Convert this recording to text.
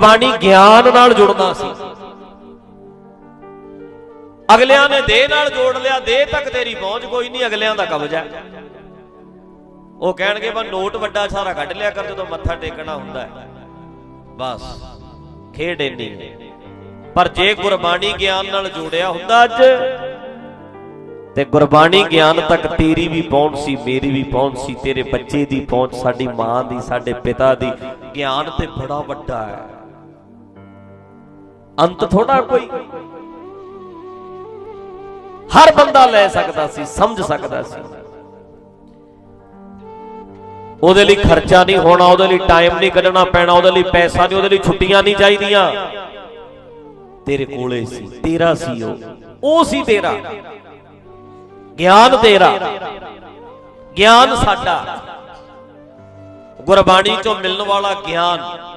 ਗੁਰਬਾਣੀ ਗਿਆਨ ਨਾਲ ਜੁੜਨਾ ਸੀ। ਅਗਲਿਆਂ ਨੇ ਦੇਹ ਨਾਲ ਜੋੜ ਲਿਆ, ਦੇਹ ਤੱਕ ਤੇਰੀ ਪਹੁੰਚ ਕੋਈ ਨਹੀਂ, ਅਗਲਿਆਂ ਦਾ ਕਬਜ਼ਾ। ਹੈ। ਉਹ ਕਹਿਣਗੇ ਬਾ ਨੋਟ ਵੱਡਾ ਸਾਰਾ ਕੱਢ ਲਿਆ ਕਰ, ਜਦੋਂ ਮੱਥਾ ਟੇਕਣਾ ਹੁੰਦਾ ਹੈ। ਬਸ, ਖੇਡ ਇੰਨੀ ਪਰ ਜੇ ਗੁਰਬਾਣੀ ਗਿਆਨ ਨਾਲ ਜੋੜਿਆ ਹੁੰਦਾ ਅੱਜ, ਤੇ ਗੁਰਬਾਣੀ ਗਿਆਨ ਤੱਕ ਤੇਰੀ ਵੀ ਪਹੁੰਚ ਸੀ, ਮੇਰੀ ਵੀ ਪਹੁੰਚ ਸੀ, ਤੇਰੇ ਬੱਚੇ ਦੀ ਪਹੁੰਚ, ਸਾਡੀ ਮਾਂ ਦੀ, ਸਾਡੇ ਪਿਤਾ ਦੀ, ਗਿਆਨ ਤੇ ਬੜਾ ਵੱਡਾ ਹੈ। ਅੰਤ ਥੋੜਾ ਕੋਈ। ਹਰ ਬੰਦਾ ਲੈ ਸਕਦਾ ਸੀ, ਸਮਝ ਸਕਦਾ ਸੀ। ਉਹਦੇ ਲਈ ਖਰਚਾ ਨਹੀਂ ਹੋਣਾ, ਉਹਦੇ ਲਈ ਟਾਈਮ ਨਹੀਂ ਕੱਢਣਾ ਪੈਣਾ, ਉਹਦੇ ਲਈ ਪੈਸਾ ਨਹੀਂ, ਉਹਦੇ ਲਈ ਛੁੱਟੀਆਂ ਨਹੀਂ ਚਾਹੀਦੀਆਂ। ਤੇਰੇ ਕੋਲੇ ਸੀ, ਤੇਰਾ ਸੀ ਉਹ। ਉਹ ਸੀ ਤੇਰਾ। ਗਿਆਨ ਤੇਰਾ। ਗਿਆਨ ਸਾਡਾ। ਗੁਰਬਾਣੀ ਚੋਂ ਮਿਲਣ ਵਾਲਾ ਗਿਆਨ।